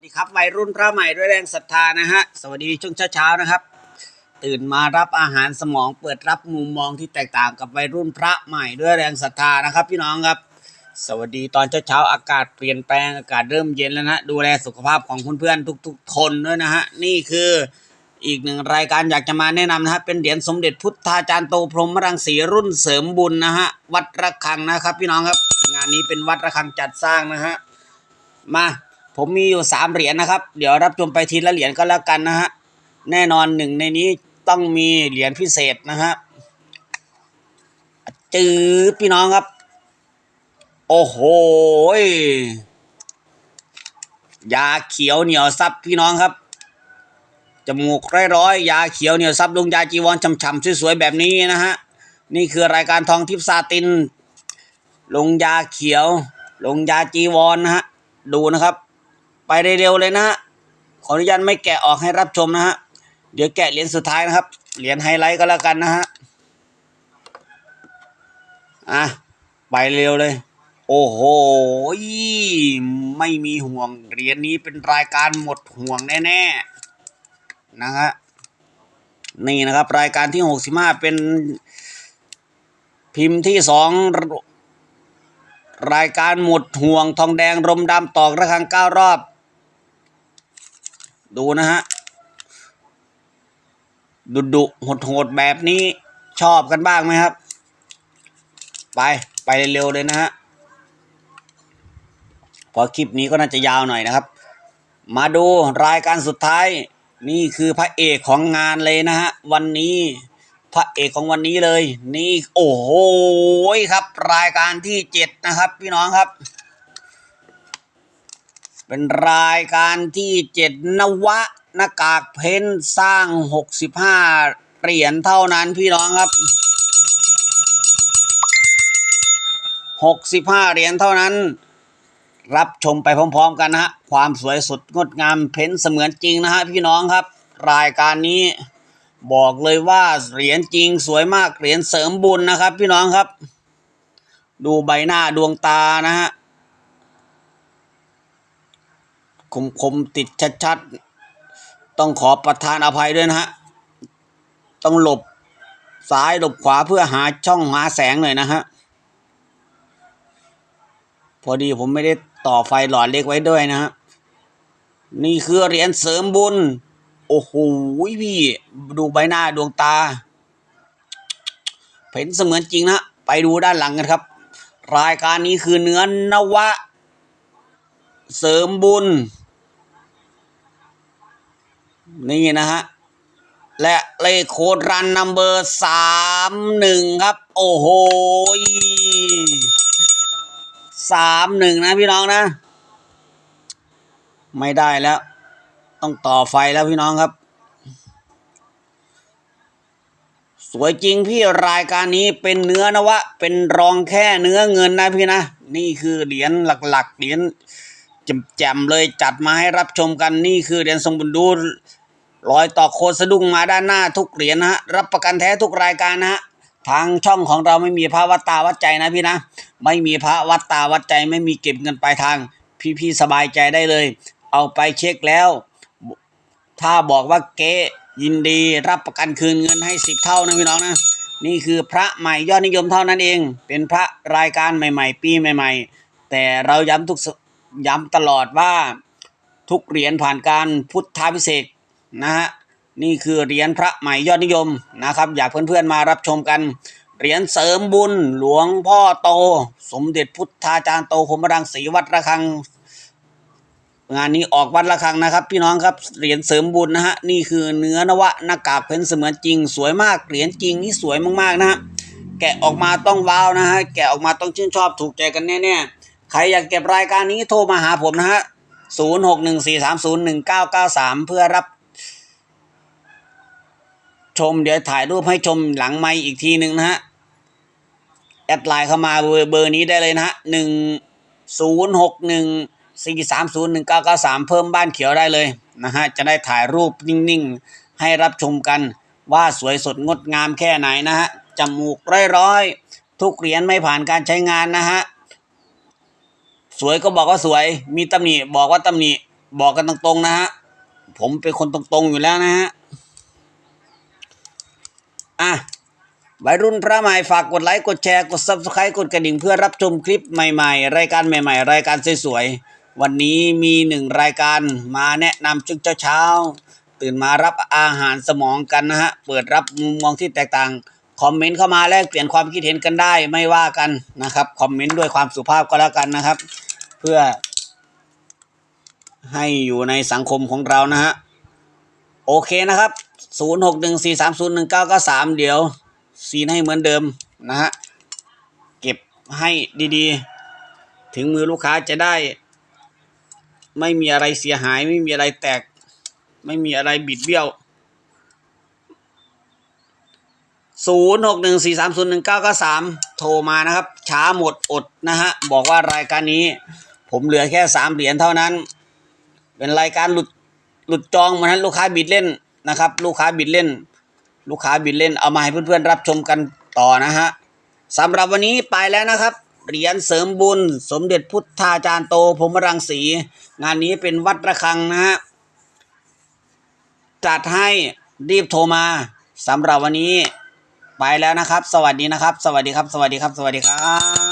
สวัสดีครับวัยรุ่นพระใหม่ด้วยแรงศรัทธานะฮะสวัสดีช่วงเช้าๆนะครับ ตื่นมารับอาหารสมองเปิดรับมุมมองที่แตกต่างกับวัยรุ่นพระใหม่ด้วยแรงศรัทธานะครับ พี่น้องครับ สวัสดีตอนเช้าๆอากาศเปลี่ยนแปลงอากาศเริ่มเย็นแล้วนะดูแลสุขภาพของเพื่อนๆทุก ๆ คนด้วยนะฮะนี่คืออีกหนึ่งรายการอยากจะมาแนะนำนะฮะเป็นเหรียญสมเด็จพุทธาจารย์โตพรหมรังสีรุ่นเสริมบุญนะฮะวัดระฆังนะครับ พี่น้องครับ งานนี้เป็นวัดระฆังจัดสร้างนะฮะมา ผมมีอยู่สามเหรียญนะครับ เดี๋ยวรับชมไปทีละเหรียญก็แล้วกันนะฮะ แน่นอนหนึ่งในนี้ต้องมีเหรียญพิเศษนะฮะจื้อพี่น้องครับ โอ้โหยาเขียวเหนียวซับพี่น้องครับจมูกร้อยๆยาเขียวเหนียวซับลงยาจีวรฉ่ำๆสวยๆแบบนี้นะฮะนี่คือรายการทองทิพซาตินลงยาเขียว ลงยาจีวรนะฮะดูนะครับ ไปเร็วๆเลยนะฮะขออนุญาตไม่แกะออกให้รับชมนะฮะเดี๋ยวแกะเหรียญสุดท้ายนะครับ เหรียญไฮไลท์ก็แล้วกันนะฮะอะไปเร็วเลย โอ้โหไม่มีห่วงเหรียญนี้เป็นรายการหมดห่วงแน่ๆนะฮะนี่นะครับ รายการที่หกสิบห้าเป็นพิมพ์ที่สองรายการหมดห่วงทองแดงรมดำตอกระฆังเก้ารอบ ดูนะฮะ ดุดุโหดโหดแบบนี้ชอบกันบ้างไหมครับ ไปไปเร็วๆเลยนะฮะพอคลิปนี้ก็น่าจะยาวหน่อยนะครับ มาดูรายการสุดท้าย นี่คือพระเอกของงานเลยนะฮะ วันนี้พระเอกของวันนี้เลย นี่โอ้โหครับ รายการที่เจ็ดนะครับ พี่น้องครับ เป็นรายการที่เจ็ดนวะหน้ากากเพ้นสร้างหกสิบห้าเหรียญเท่านั้นพี่น้องครับหกสิบห้าเหรียญเท่านั้น รับชมไปพร้อมๆกันนะฮะ ความสวยสดงดงามเพ้นเสมือนจริงนะฮะพี่น้องครับ รายการนี้บอกเลยว่าเหรียญจริงสวยมากเหรียญเสริมบุญนะครับ พี่น้องครับ ดูใบหน้าดวงตานะฮะ คมคมๆติดชัดๆ ต้องขอประทานอภัยด้วยนะฮะ ต้องหลบซ้ายหลบขวาเพื่อหาช่องหาแสงหน่อยนะฮะ พอดีผมไม่ได้ต่อไฟหลอดเล็กไว้ด้วยนะฮะ นี่คือเหรียญเสริมบุญ โอ้โหพี่ ดูใบหน้าดวงตาเห็นเสมือนจริงนะ ไปดูด้านหลังกันครับ รายการนี้คือเนื้อนวะ เสริมบุญ นี่นะฮะ และเลขโคดรันนัมเบอร์สามหนึ่งครับ โอ้โหสามหนึ่งนะพี่น้องนะ ไม่ได้แล้ว ต้องต่อไฟแล้วพี่น้องครับ สวยจริงพี่รายการนี้เป็นเนื้อนวะ เป็นรองแค่เนื้อเงินนะพี่นะ นี่คือเหรียญหลักๆเหรียญแจ่มๆเลยจัดมาให้รับชมกันนี่คือเหรียญทรงบุญดู รอยต่อโคดสะดุ้งมาด้านหน้าทุกเหรียญนะฮะรับประกันแท้ทุกรายการนะฮะทางช่องของเราไม่มีพระวัดตาวัดใจนะพี่นะ ไม่มีพระวัดตาวัดใจไม่มีเก็บเงินปลายทาง พี่ๆสบายใจได้เลย เอาไปเช็คแล้ว ถ้าบอกว่าเก๊ยินดีรับประกันคืนเงินให้สิบเท่านะพี่น้องนะนี่คือพระใหม่ยอดนิยมเท่านั้นเอง เป็นพระรายการใหม่ ๆ ปีใหม่ ๆ แต่เราย้ำทุกย้ำตลอดว่าทุกเหรียญผ่านการพุทธาพิเศษ นะฮะนี่คือเหรียญพระใหม่ยอดนิยมนะครับ อยากเพื่อนๆมารับชมกัน เหรียญเสริมบุญหลวงพ่อโต สมเด็จพุทธาจารย์โตพรหมรังสีวัดระฆัง งานนี้ออกวัดละครังนะครับ พี่น้องครับเหรียญเสริมบุญนะฮะนี่คือเนื้อนวะหน้ากากเพ้นเสมือนจริง สวยมากเหรียญจริงนี่สวยมากๆนะฮะแกะออกมาต้องว้าวนะฮะแกะออกมาต้องชื่นชอบถูกใจกันแน่ๆใครอยากเก็บรายการนี้โทรมาหาผมนะฮะศูนย์หกหนึ่งสี่สามศูนย์หนึ่งเก้าเก้าสามเพื่อรับ ชม เดี๋ยวถ่ายรูปให้ชมหลังไมค์อีกทีหนึ่งนะฮะ แอดไลน์เข้ามาเบอร์เบอร์นี้ได้เลยนะฮะหนึ่งศูนย์หกหนึ่งสี่สามศูนย์หนึ่งเก้าเก้าสามเพิ่มบ้านเขียวได้เลยนะฮะ จะได้ถ่ายรูปนิ่งๆ ให้รับชมกันว่าสวยสดงดงามแค่ไหนนะฮะ จมูกร้อยๆ ทุกเหรียญไม่ผ่านการใช้งานนะฮะ สวยก็บอกว่าสวย มีตำหนิบอกว่าตำหนิบอกกันตรงๆนะฮะ ผมเป็นคนตรงๆอยู่แล้วนะฮะ วัยรุ่นพระใหม่ฝากกดไลค์ กดแชร์ กด subscribe กดกระดิ่งเพื่อรับชมคลิปใหม่ๆ รายการใหม่ๆ รายการสวยๆ วันนี้มีหนึ่งรายการมาแนะนำชุกเช้าๆ ตื่นมารับอาหารสมองกันนะฮะ เปิดรับมุมมองที่แตกต่าง คอมเมนต์เข้ามาแลกเปลี่ยนความคิดเห็นกันได้ไม่ว่ากันนะครับ คอมเมนต์ด้วยความสุภาพก็แล้วกันนะครับ เพื่อ ให้อยู่ในสังคมของเรานะฮะ โอเคนะครับ 0 6 1 4 3 0 1 9 9 3 เดี๋ยว ซีนให้เหมือนเดิมนะฮะ เก็บให้ดีๆ ถึงมือลูกค้าจะได้ ไม่มีอะไรเสียหาย ไม่มีอะไรแตก ไม่มีอะไรบิดเบี้ยวศูนย์หกหนึ่งสี่สามศูนย์หนึ่งเก้าก็สามโทรมานะครับ ช้าหมดอดนะฮะ บอกว่ารายการนี้ ผมเหลือแค่สามเหรียญเท่านั้น เป็นรายการหลุดหลุดจองเหมือนนั้นลูกค้าบิดเล่นนะครับ ลูกค้าบิดเล่น ลูกค้าบิดเล่นเอามาให้เพื่อนๆรับชมกันต่อนะฮะสำหรับวันนี้ไปแล้วนะครับเหรียญเสริมบุญ สมเด็จพุทธาจารย์โตพรมรังสี งานนี้เป็นวัดระฆังนะฮะจัดให้รีบโทรมาสำหรับวันนี้ไปแล้วนะครับ สวัสดีนะครับ สวัสดีครับ สวัสดีครับ สวัสดีครับ